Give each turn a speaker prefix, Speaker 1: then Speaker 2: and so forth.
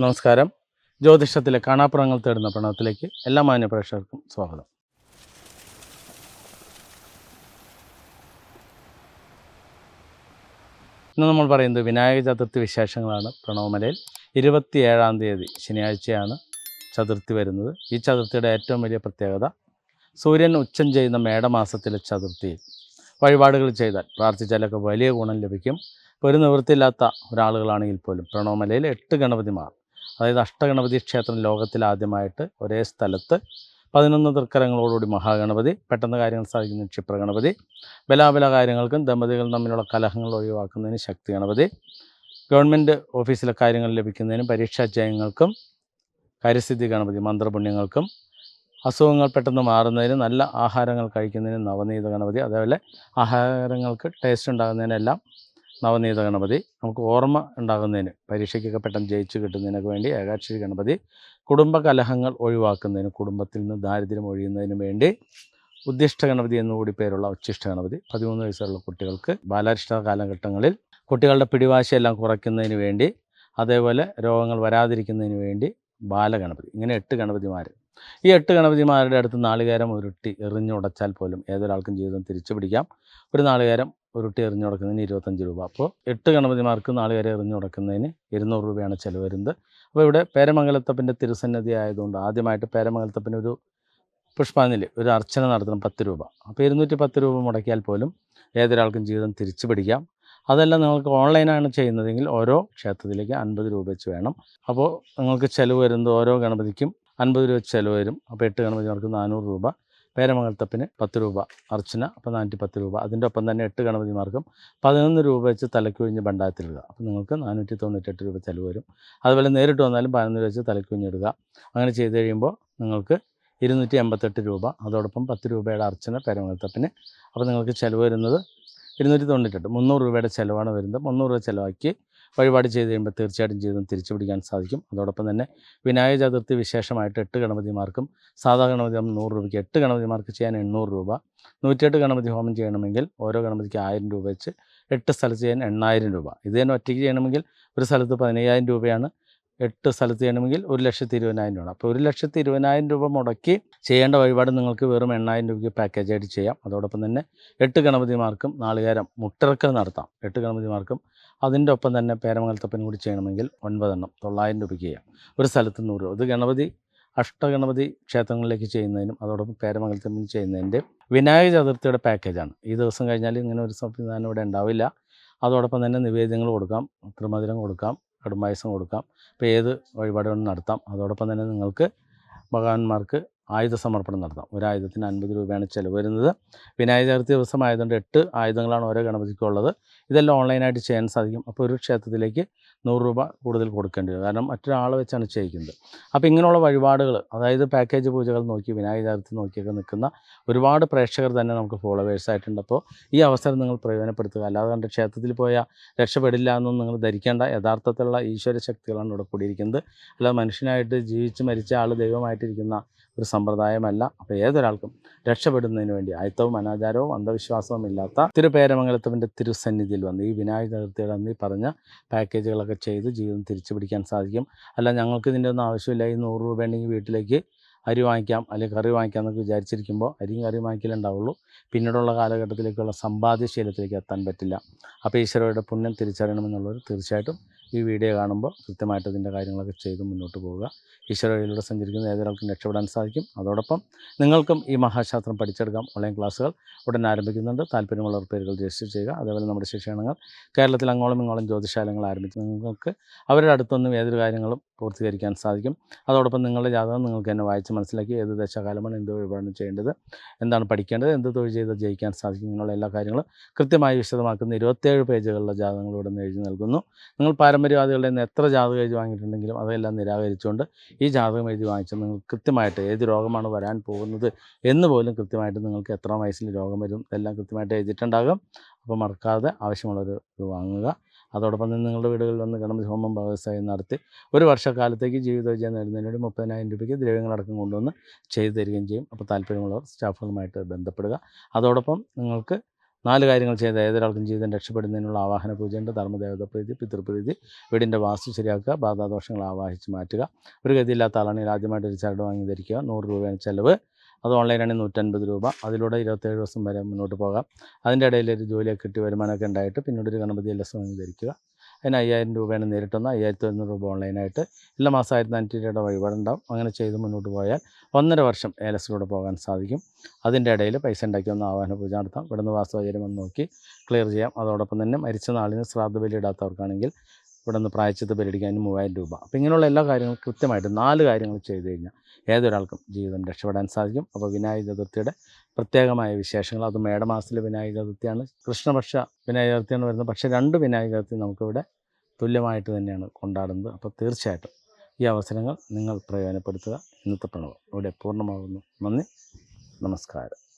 Speaker 1: നമസ്കാരം. ജ്യോതിഷത്തിലെ കാണാപ്പുറങ്ങൾ തേടുന്ന പ്രണവത്തിലേക്ക് എല്ലാ മാന്യ പ്രേക്ഷകർക്കും സ്വാഗതം. ഇന്ന് നമ്മൾ പറയുന്നത് വിനായക ചതുർത്ഥി വിശേഷങ്ങളാണ് പ്രണവമലയിൽ. ഇരുപത്തിയേഴാം തീയതി ശനിയാഴ്ചയാണ് ചതുർത്ഥി വരുന്നത്. ഈ ചതുർത്ഥിയുടെ ഏറ്റവും വലിയ പ്രത്യേകത സൂര്യൻ ഉച്ചം ചെയ്യുന്ന മേടമാസത്തിലെ ചതുർത്ഥിയിൽ. വഴിപാടുകൾ ചെയ്താൽ പ്രാർത്ഥിച്ചാലൊക്കെ വലിയ ഗുണം ലഭിക്കും. ഒരു നിവൃത്തിയില്ലാത്ത ഒരാളുകളാണെങ്കിൽ പോലും പ്രണവമലയിൽ എട്ട് ഗണപതിമാർ അതായത് അഷ്ടഗണപതി ക്ഷേത്രം ലോകത്തിൽ ആദ്യമായിട്ട് ഒരേ സ്ഥലത്ത് പതിനൊന്ന് തൃക്കരങ്ങളോടുകൂടി മഹാഗണപതി പെട്ടെന്ന് കാര്യങ്ങൾ സാധിക്കുന്ന ക്ഷിപ്രഗണപതി ബലാബല കാര്യങ്ങൾക്കും ദമ്പതികൾ തമ്മിലുള്ള കലഹങ്ങൾ ഒഴിവാക്കുന്നതിന് ശക്തി ഗണപതി ഗവൺമെന്റ് ഓഫീസിലെ കാര്യങ്ങൾ ലഭിക്കുന്നതിനും പരീക്ഷാ ജയങ്ങൾക്കും കാര്യസിദ്ധി ഗണപതി മന്ത്രപുണ്യങ്ങൾക്കും അസുഖങ്ങൾ പെട്ടെന്ന് മാറുന്നതിന് നല്ല ആഹാരങ്ങൾ കഴിക്കുന്നതിന് നവനീത ഗണപതി അതേപോലെ ആഹാരങ്ങൾക്ക് ടേസ്റ്റ് ഉണ്ടാകുന്നതിനെല്ലാം നവനീത ഗണപതി. നമുക്ക് ഓർമ്മ ഉണ്ടാകുന്നതിന് പരീക്ഷയ്ക്കൊക്കെ പെട്ടെന്ന് ജയിച്ച് കിട്ടുന്നതിനൊക്കെ വേണ്ടി ഏകാക്ഷരി ഗണപതി കുടുംബ കലഹങ്ങൾ ഒഴിവാക്കുന്നതിന് കുടുംബത്തിൽ നിന്ന് ദാരിദ്ര്യം ഒഴിയുന്നതിന് വേണ്ടി ഉദ്ദിഷ്ട ഗണപതി എന്നുകൂടി പേരുള്ള ഉച്ഛിഷ്ട ഗണപതി പതിമൂന്ന് വയസ്സുള്ള കുട്ടികൾക്ക് ബാലാരിഷ്ട കാലഘട്ടങ്ങളിൽ കുട്ടികളുടെ പിടിവാശിയെല്ലാം കുറയ്ക്കുന്നതിന് വേണ്ടി അതേപോലെ രോഗങ്ങൾ വരാതിരിക്കുന്നതിന് വേണ്ടി ബാലഗണപതി. ഇങ്ങനെ എട്ട് ഗണപതിമാർ ഈ എട്ട് ഗണപതിമാരുടെ അടുത്ത് നാളികേരം ഉരുട്ടി എറിഞ്ഞുടച്ചാൽ പോലും ഏതൊരാൾക്കും ജീവിതം തിരിച്ചു പിടിക്കാം ഒരു നാളികേരം ഉരുട്ടി എറിഞ്ഞുടക്കുന്നതിന് ഇരുപത്തഞ്ച് രൂപ. അപ്പോൾ എട്ട് ഗണപതിമാർക്ക് നാല് വരെ എറിഞ്ഞു കൊടുക്കുന്നതിന് ഇരുന്നൂറ് രൂപയാണ് ചിലവ് വരുന്നത് അപ്പോൾ ഇവിടെ പേരമംഗലത്തപ്പന്റെ തിരുസന്നിധി ആയതുകൊണ്ട് ആദ്യമായിട്ട് പേരമംഗലത്തപ്പന് ഒരു പുഷ്പാഞ്ജലി ഒരു അർച്ചന നടത്തണം പത്ത് രൂപ. അപ്പോൾ ഇരുന്നൂറ്റി പത്ത് രൂപ മുടക്കിയാൽ പോലും ഏതൊരാൾക്കും ജീവിതം തിരിച്ചു പിടിക്കാം. അതെല്ലാം നിങ്ങൾക്ക് ഓൺലൈനാണ് ചെയ്യുന്നതെങ്കിൽ ഓരോ ക്ഷേത്രത്തിലേക്ക് അൻപത് രൂപ വെച്ച് വേണം. അപ്പോൾ നിങ്ങൾക്ക് ചിലവ് വരുന്നത് ഓരോ ഗണപതിക്കും അൻപത് രൂപ ചിലവ് വരും. അപ്പോൾ എട്ട് ഗണപതിമാർക്ക് നാനൂറ് രൂപ. പേരമംഗലത്തപ്പന് പത്ത് രൂപ അർച്ചന അപ്പോൾ നാനൂറ്റി പത്ത് രൂപ. അതിന്റെ ഒപ്പം തന്നെ എട്ട് ഗണപതിമാർക്കും പതിനൊന്ന് രൂപ വെച്ച് തലക്കുഴിഞ്ഞ് ബണ്ടായത്തിലിടുക. അപ്പോൾ നിങ്ങൾക്ക് നാനൂറ്റി തൊണ്ണൂറ്റെട്ട് രൂപ ചിലവ് വരും. അതുപോലെ നേരിട്ട് വന്നാലും പതിനൊന്ന് രൂപ വെച്ച് തലക്കുഴിഞ്ഞിടുക. അങ്ങനെ ചെയ്ത് കഴിയുമ്പോൾ നിങ്ങൾക്ക് ഇരുന്നൂറ്റി എൺപത്തെട്ട് രൂപ അതോടൊപ്പം പത്ത് രൂപയുടെ അർച്ചന പേരമംഗലത്തപ്പിന്. അപ്പോൾ നിങ്ങൾക്ക് ചിലവ് വരുന്നത് ഇരുന്നൂറ്റി തൊണ്ണൂറ്റെട്ട് മുന്നൂറ് രൂപയുടെ ചിലവാണ് വരുന്നത്. മുന്നൂറ് രൂപ ചിലവാക്കി വഴിപാട് ചെയ്ത് കഴിയുമ്പോൾ തീർച്ചയായിട്ടും ജീവിതം തിരിച്ചു പിടിക്കാൻ സാധിക്കും. അതോടൊപ്പം തന്നെ വിനായക ചതുർത്ഥി വിശേഷമായിട്ട് എട്ട് ഗണപതിമാർക്കും സാധാ ഗണപതി ഹോമം നൂറ് രൂപയ്ക്ക് എട്ട് ഗണപതിമാർക്ക് ചെയ്യാൻ എണ്ണൂറ് രൂപ. നൂറ്റിയെട്ട് ഗണപതി ഹോമം ചെയ്യണമെങ്കിൽ ഓരോ ഗണപതിക്ക് ആയിരം രൂപ വെച്ച് എട്ട് സ്ഥലത്ത് ചെയ്യാൻ എണ്ണായിരം രൂപ. ഇത് തന്നെ ഒറ്റയ്ക്ക് ചെയ്യണമെങ്കിൽ ഒരു സ്ഥലത്ത് പതിനയ്യായിരം രൂപയാണ് എട്ട് സ്ഥലത്ത് ചെയ്യണമെങ്കിൽ ഒരു ലക്ഷത്തി ഇരുപതിനായിരം രൂപ അപ്പോൾ ഒരു ലക്ഷത്തി ഇരുപതിനായിരം രൂപ മുടക്കി ചെയ്യേണ്ട വഴിപാട് നിങ്ങൾക്ക് വെറും എണ്ണായിരം രൂപയ്ക്ക് പാക്കേജായിട്ട് ചെയ്യാം. അതോടൊപ്പം തന്നെ എട്ട് ഗണപതിമാർക്കും നാളികേരം മുട്ടിറക്കൽ നടത്താം. എട്ട് ഗണപതിമാർക്കും അതിന്റെ ഒപ്പം തന്നെ പേരമംഗലത്തപ്പനും കൂടി ചെയ്യണമെങ്കിൽ ഒൻപതെണ്ണം തൊള്ളായിരം രൂപയ്ക്ക് ചെയ്യാം. ഒരു സ്ഥലത്ത് നൂറ് രൂപ. ഇത് ഗണപതി അഷ്ടഗണപതി ക്ഷേത്രങ്ങളിലേക്ക് ചെയ്യുന്നതിനും അതോടൊപ്പം പേരമംഗലത്തപ്പൻ ചെയ്യുന്നതിന്റെ വിനായക ചതുർത്ഥിയുടെ പാക്കേജാണ് ഈ ദിവസം കഴിഞ്ഞാൽ ഇങ്ങനെ ഒരു സംവിധാനം ഇവിടെ ഉണ്ടാവില്ല. അതോടൊപ്പം തന്നെ നിവേദ്യങ്ങൾ കൊടുക്കാം ത്രിമധുരം കൊടുക്കാം. കടുംപായസം കൊടുക്കാം. ഇപ്പോൾ ഏത് വഴിപാടുകളും നടത്താം. അതോടൊപ്പം തന്നെ നിങ്ങൾക്ക് ഭഗവാന്മാർക്ക് ആയുധ സമർപ്പണം നടത്താം. ഒരായുധത്തിന് അൻപത് രൂപയാണ് ചിലവ് വരുന്നത്. വിനായക ചതുർത്ഥി ദിവസം ആയതുകൊണ്ട് എട്ട് ആയുധങ്ങളാണ് ഓരോ ഗണപതിക്കും ഉള്ളത് ഇതെല്ലാം ഓൺലൈനായിട്ട് ചെയ്യാൻ സാധിക്കും. അപ്പോൾ ഒരു ക്ഷേത്രത്തിലേക്ക് നൂറ് രൂപ കൂടുതൽ കൊടുക്കേണ്ടി വരും. കാരണം മറ്റൊരാളെ വെച്ചാണ് ചെയ്യിക്കുന്നത്. അപ്പോൾ ഇങ്ങനെയുള്ള വഴിപാടുകൾ അതായത് പാക്കേജ് പൂജകൾ നോക്കി വിനായക ചതുർത്ഥി നോക്കിയൊക്കെ നിൽക്കുന്ന ഒരുപാട് പ്രേക്ഷകർ തന്നെ നമുക്ക് ഫോളോവേഴ്സ് ആയിട്ടുണ്ട്. അപ്പോൾ ഈ അവസരം നിങ്ങൾ പ്രയോജനപ്പെടുത്തുക. അല്ലാതെ കണ്ട് ക്ഷേത്രത്തിൽ പോയാൽ രക്ഷപ്പെടില്ല എന്നൊന്നും നിങ്ങൾ ധരിക്കേണ്ട. യഥാർത്ഥത്തിലുള്ള ഈശ്വര ശക്തികളാണ് ഇവിടെ കൂടിയിരിക്കുന്നത്. അല്ലാതെ മനുഷ്യനായിട്ട് ജീവിച്ച് മരിച്ച ആൾ ദൈവമായിട്ടിരിക്കുന്ന ഒരു സമ്പ്രദായമല്ല. അപ്പോൾ ഏതൊരാൾക്കും രക്ഷപ്പെടുന്നതിന് വേണ്ടി അയത്തവും അനാചാരവും അന്ധവിശ്വാസവും ഇല്ലാത്ത തിരുപേരമംഗലത്തവന്റെ തിരുസന്നിധിയിൽ വന്ന് ഈ വിനായക ചതുർത്ഥിയുടെ അന്ന് ഈ പറഞ്ഞ പാക്കേജുകളൊക്കെ ചെയ്ത് ജീവിതം തിരിച്ചു പിടിക്കാൻ സാധിക്കും. അല്ല ഞങ്ങൾക്ക് ഇതിന്റെ ഒന്നും ആവശ്യമില്ല. ഈ നൂറ് രൂപ ഉണ്ടെങ്കിൽ വീട്ടിലേക്ക് അരി വാങ്ങിക്കാം അല്ലെങ്കിൽ കറി വാങ്ങിക്കാം എന്നൊക്കെ വിചാരിച്ചിരിക്കുമ്പോൾ അരിയും കറി വാങ്ങിക്കലുണ്ടാവുള്ളൂ. പിന്നീടുള്ള കാലഘട്ടത്തിലേക്കുള്ള സമ്പാദ്യശീലത്തിലേക്ക് എത്താൻ പറ്റില്ല. അപ്പോൾ ഈശ്വരയുടെ പുണ്യം തിരിച്ചറിയണമെന്നുള്ളവർ തീർച്ചയായിട്ടും ഈ വീഡിയോ കാണുമ്പോൾ കൃത്യമായിട്ട് ഇതിന്റെ കാര്യങ്ങളൊക്കെ ചെയ്ത് മുന്നോട്ട് പോവുക. ഈശ്വരയിലൂടെ സഞ്ചരിക്കുന്ന ഏതൊരാൾക്കും രക്ഷപ്പെടാൻ സാധിക്കും. അതോടൊപ്പം നിങ്ങൾക്കും ഈ മഹാശാസ്ത്രം പഠിച്ചെടുക്കാം ഓൺലൈൻ ക്ലാസ്സുകൾ ഉടൻ ആരംഭിക്കുന്നുണ്ട്. താല്പര്യമുള്ളവർ പേരുകൾ രജിസ്റ്റർ ചെയ്യുക. അതേപോലെ നമ്മുടെ ശിക്ഷണങ്ങൾ കേരളത്തിൽ അങ്ങോളം ഇങ്ങോളം ജ്യോതിശാലങ്ങൾ ആരംഭിച്ച് നിങ്ങൾക്ക് അവരുടെ അടുത്തൊന്നും ഏതൊരു കാര്യങ്ങളും പൂർത്തീകരിക്കാൻ സാധിക്കും. അതോടൊപ്പം നിങ്ങളുടെ ജാതകം നിങ്ങൾക്ക് തന്നെ വായിച്ച് മനസ്സിലാക്കി ഏത് ദശകാലമാണ് എന്ത് വഴിപാടാണ് ചെയ്യേണ്ടത് എന്താണ് പഠിക്കേണ്ടത് എന്ത് തൊഴിൽ ചെയ്ത് ജയിക്കാൻ സാധിക്കും ഇങ്ങനെയുള്ള എല്ലാ കാര്യങ്ങളും കൃത്യമായി വിശദമാക്കുന്ന ഇരുപത്തേഴ് പേജുകളുള്ള ജാതകങ്ങൾ ഇവിടെ നിന്ന് എഴുതി നൽകുന്നു. നിങ്ങൾ പാരമ്പര്യവാദികളുടെ നിന്ന് എത്ര ജാതകം എഴുതി വാങ്ങിയിട്ടുണ്ടെങ്കിലും അതെല്ലാം നിരാകരിച്ചുകൊണ്ട് ഈ ജാതകം എഴുതി വാങ്ങിച്ചാൽ നിങ്ങൾ കൃത്യമായിട്ട് ഏത് രോഗമാണ് വരാൻ പോകുന്നത് എന്ന് പോലും കൃത്യമായിട്ട് നിങ്ങൾക്ക് എത്ര വയസ്സിൽ രോഗം വരും എല്ലാം കൃത്യമായിട്ട് എഴുതിയിട്ടുണ്ടാകും. അപ്പോൾ മറക്കാതെ ആവശ്യമുള്ളൊരു ഇത് വാങ്ങുക. അതോടൊപ്പം തന്നെ നിങ്ങളുടെ വീടുകളിൽ വന്ന് ഗണപതി ഹോമം വ്യവസായം നടത്തി ഒരു വർഷക്കാലത്തേക്ക് ജീവിത വിജയം നേടുന്നതിന് വേണ്ടി മുപ്പതിനായിരം രൂപയ്ക്ക് ദ്രവ്യങ്ങളടക്കം കൊണ്ടുവന്ന് ചെയ്തു തരികയും ചെയ്യും. അപ്പോൾ താല്പര്യമുള്ളവർ സ്റ്റാഫുകളുമായിട്ട് ബന്ധപ്പെടുക. അതോടൊപ്പം നിങ്ങൾക്ക് നാല് കാര്യങ്ങൾ ചെയ്ത ഏതൊരാൾക്കും ജീവിതം രക്ഷപ്പെടുന്നതിനുള്ള ആവാഹന പൂജയുണ്ട്. ധർമ്മദേവത പ്രീതി പിതൃപ്രീതി വീടിന്റെ വാസ്തു ശരിയാക്കുക ബാധാദോഷങ്ങൾ ആവാഹിച്ച് മാറ്റുക. ഒരു ഗതിയില്ലാത്ത ആളാണെങ്കിൽ ആദ്യമായിട്ട് ഒരു ചരട് വാങ്ങി ധരിക്കുക. നൂറ് രൂപയാണ് ചിലവ്. അത് ഓൺലൈനാണെങ്കിൽ നൂറ്റൻപത് രൂപ. അതിലൂടെ ഇരുപത്തേഴ് ദിവസം വരെ മുന്നോട്ട് പോകാം. അതിന്റെ ഇടയിൽ ഒരു ജോലിയൊക്കെ കിട്ടി വരുമാനമൊക്കെ ഉണ്ടായിട്ട് പിന്നീട് ഒരു ഗണപതി എൽ എസ് വാങ്ങി ധരിക്കുക. അതിന് അയ്യായിരം രൂപയാണ് നേരിട്ടൊന്ന് അയ്യായിരത്തി ഒരുന്നൂറ് രൂപ ഓൺലൈനായിട്ട് എല്ലാ മാസം ആയിരത്തി അഞ്ഞൂറ്റി രൂപയുടെ വഴിപാടുണ്ടാവും. അങ്ങനെ ചെയ്ത് മുന്നോട്ട് പോയാൽ ഒന്നര വർഷം ഏലസിലൂടെ പോകാൻ സാധിക്കും. അതിന്റെ ഇടയിൽ പൈസ ഉണ്ടാക്കി ഒന്ന് ആവാഹന പൂജ നടത്താം. ഇവിടുന്ന് വാസ്തുചര്യം ഒന്ന് നോക്കി ക്ലിയർ ചെയ്യാം. അതോടൊപ്പം തന്നെ മരിച്ച നാളിന് ശ്രാദ്ധ ബലി ഇടാത്തവർക്കാണെങ്കിൽ ഇവിടെ നിന്ന് പ്രായച്ചിത്ത് പരിഹരിക്കാൻ മൂവായിരം രൂപ. അപ്പോൾ ഇങ്ങനെയുള്ള എല്ലാ കാര്യങ്ങളും കൃത്യമായിട്ട് നാല് കാര്യങ്ങൾ ചെയ്തു കഴിഞ്ഞാൽ ഏതൊരാൾക്കും ജീവിതം രക്ഷപ്പെടാൻ സാധിക്കും. അപ്പോൾ വിനായക ചതുർത്ഥിയുടെ പ്രത്യേകമായ വിശേഷങ്ങൾ അത് മേടമാസത്തിലെ വിനായക ചതുർത്ഥിയാണ് കൃഷ്ണപക്ഷ വിനായക ചതുർത്ഥിയാണ് വരുന്നത്. പക്ഷേ രണ്ട് വിനായക ചതുർത്ഥി നമുക്കിവിടെ തുല്യമായിട്ട് തന്നെയാണ് കൊണ്ടാടുന്നത്. അപ്പോൾ തീർച്ചയായിട്ടും ഈ അവസരങ്ങൾ നിങ്ങൾ പ്രയോജനപ്പെടുത്തുക. ഇന്നത്തെ പ്രണവം ഇവിടെ പൂർണമാകുന്നു. നന്ദി. നമസ്കാരം.